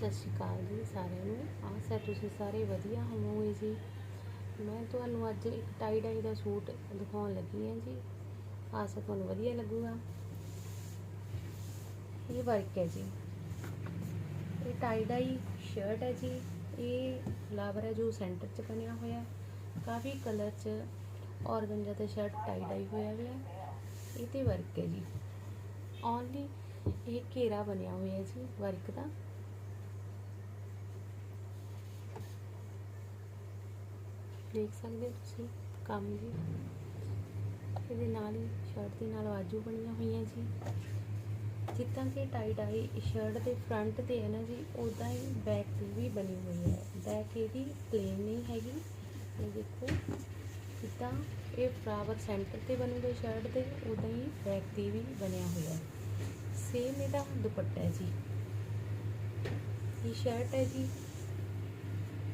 ਸਤਿ ਸ਼੍ਰੀ ਅਕਾਲ ਜੀ ਸਾਰਿਆਂ ਨੂੰ। ਆਸ ਹੈ ਤੁਸੀਂ ਸਾਰੇ ਵਧੀਆ ਹੋਵੋਗੇ ਜੀ। ਮੈਂ ਤੁਹਾਨੂੰ ਅੱਜ ਇੱਕ ਟਾਈ ਡਾਈ ਦਾ ਸੂਟ ਦਿਖਾਉਣ ਲੱਗੀ ਹਾਂ ਜੀ। ਆਸ ਹੈ ਤੁਹਾਨੂੰ ਵਧੀਆ ਲੱਗੂਗਾ। ਇਹ ਵਰਕ ਹੈ ਜੀ। ਇਹ ਟਾਈ ਡਾਈ ਸ਼ਰਟ ਹੈ ਜੀ। ਇਹ ਫਲਾਵਰ ਹੈ ਜੋ ਸੈਂਟਰ 'ਚ ਬਣਿਆ ਹੋਇਆ ਕਾਫੀ ਕਲਰ 'ਚ ਔਰਗੰਜਾ ਤੇ ਸ਼ਰਟ ਟਾਈ ਡਾਈ ਹੋਇਆ ਹੋਇਆ ਹੈ। ਇਹ ਤੇ ਵਰਕ ਹੈ ਜੀ। ਓਨਲੀ ਇਹ ਘੇਰਾ ਬਣਿਆ ਹੋਇਆ ਜੀ ਵਰਕ ਦਾ। ਦੇਖ ਸਕਦੇ ਹੋ ਤੁਸੀਂ ਕੰਮ ਜੀ। ਇਹਦੇ ਨਾਲ ਹੀ ਸ਼ਰਟ ਦੇ ਨਾਲ ਬਾਜੂ ਬਣੀਆਂ ਹੋਈਆਂ ਜੀ। ਜਿੱਦਾਂ ਕਿ ਟਾਈ ਡਾਈ ਸ਼ਰਟ ਦੇ ਫਰੰਟ ਤੇ ਹੈ ਨਾ ਜੀ ਉਦਾਂ ਹੀ ਬੈਕ ਤੇ ਵੀ ਬਣੀ ਹੋਈ ਹੈ। ਬੈਕ ਇਹਦੀ ਪਲੇਨ ਨਹੀਂ ਹੈਗੀ। ਇਹ ਦੇਖੋ, ਜਿੱਦਾਂ ਇਹ ਫਲਾਵਰ ਸੈਂਟਰ ਤੇ ਬਣੀ ਹੋਈ ਸ਼ਰਟ ਦੇ ਉਦਾਂ ਹੀ ਬੈਕ ਤੇ ਵੀ ਬਣਿਆ ਹੋਇਆ ਹੈ। ਸੇਮ ਇਹਦਾ ਦੁਪੱਟਾ ਹੈ ਜੀ। ਇਹ ਸ਼ਰਟ ਹੈ ਜੀ।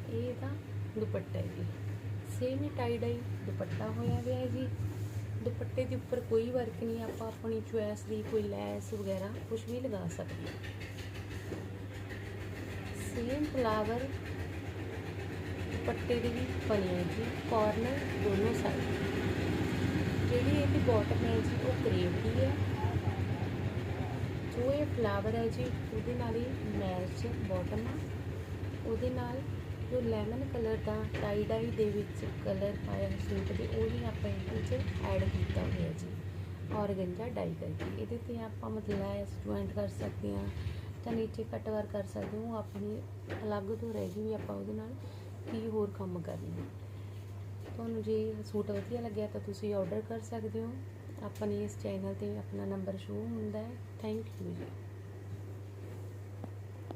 ਇਹ ਇਹਦਾ ਦੁਪੱਟਾ ਹੈ ਜੀ। ਸੇਮ ਹੀ ਟਾਈ ਡਾਈ ਦੁਪੱਟਾ ਹੋਇਆ ਹੋਇਆ ਹੈ ਜੀ। ਦੁਪੱਟੇ ਦੇ ਉੱਪਰ ਕੋਈ ਵਰਕ ਨਹੀਂ, ਆਪਾਂ ਆਪਣੀ ਚੁਆਇਸ ਦੀ ਕੋਈ ਲੈਸ ਵਗੈਰਾ ਕੁਝ ਵੀ ਲਗਾ ਸਕਦੇ ਹਾਂ। ਸੇਮ ਫਲਾਵਰ ਦੁਪੱਟੇ ਦੇ ਵੀ ਬਣੀ ਹੈ ਜੀ ਕਾਰਨਰ ਦੋਨੋਂ ਸਾਈਡ ਜਿਹੜੀ ਇਹਦੀ ਬਾਟਮ ਹੈ ਜੀ, ਉਹ ਕਰੇਵ ਦੀ ਹੈ। ਜੋ ਇਹ ਫਲਾਵਰ ਹੈ ਜੀ, ਉਹਦੇ ਨਾਲ ਹੀ ਮੈਚ ਬਾਟਮ ਆ। ਉਹਦੇ ਨਾਲ ਜੋ ਲੈਮਨ ਕਲਰ ਦਾ ਟਾਈ ਡਾਈ ਦੇ ਵਿੱਚ ਕਲਰ ਪਾਇਆ ਸੂਟ ਦੇ, ਉਹ ਵੀ ਆਪਾਂ ਇਹਦੇ ਵਿੱਚ ਐਡ ਕੀਤਾ ਹੋਇਆ ਜੀ। ਔਰਗੰਜਾ ਡਾਈ ਕਰਕੇ। ਇਹਦੇ ਤੇ ਆਪਾਂ ਮਤਲਬ ਲੈਸ ਜੁਆਇੰਟ ਕਰ ਸਕਦੇ ਹਾਂ ਤਾਂ ਨੀਚੇ ਕੱਟ ਵਰ ਕਰ ਸਕਦੇ ਹੋ ਆਪਣੀ ਅਲੱਗ ਤੋਂ ਰਹਿ ਰਹੇਗੀ ਵੀ ਆਪਾਂ ਉਹਦੇ ਨਾਲ, ਕੀ ਹੋਰ ਕੰਮ ਕਰਨਾ। ਤੁਹਾਨੂੰ ਜੇ ਸੂਟ ਵਧੀਆ ਲੱਗਿਆ ਤਾਂ ਤੁਸੀਂ ਆਰਡਰ ਕਰ ਸਕਦੇ ਹੋ। ਆਪਣੇ ਇਸ ਚੈਨਲ ਤੇ ਆਪਣਾ ਨੰਬਰ ਸ਼ੋ ਹੁੰਦਾ ਹੈ। ਥੈਂਕ ਯੂ ਜੀ।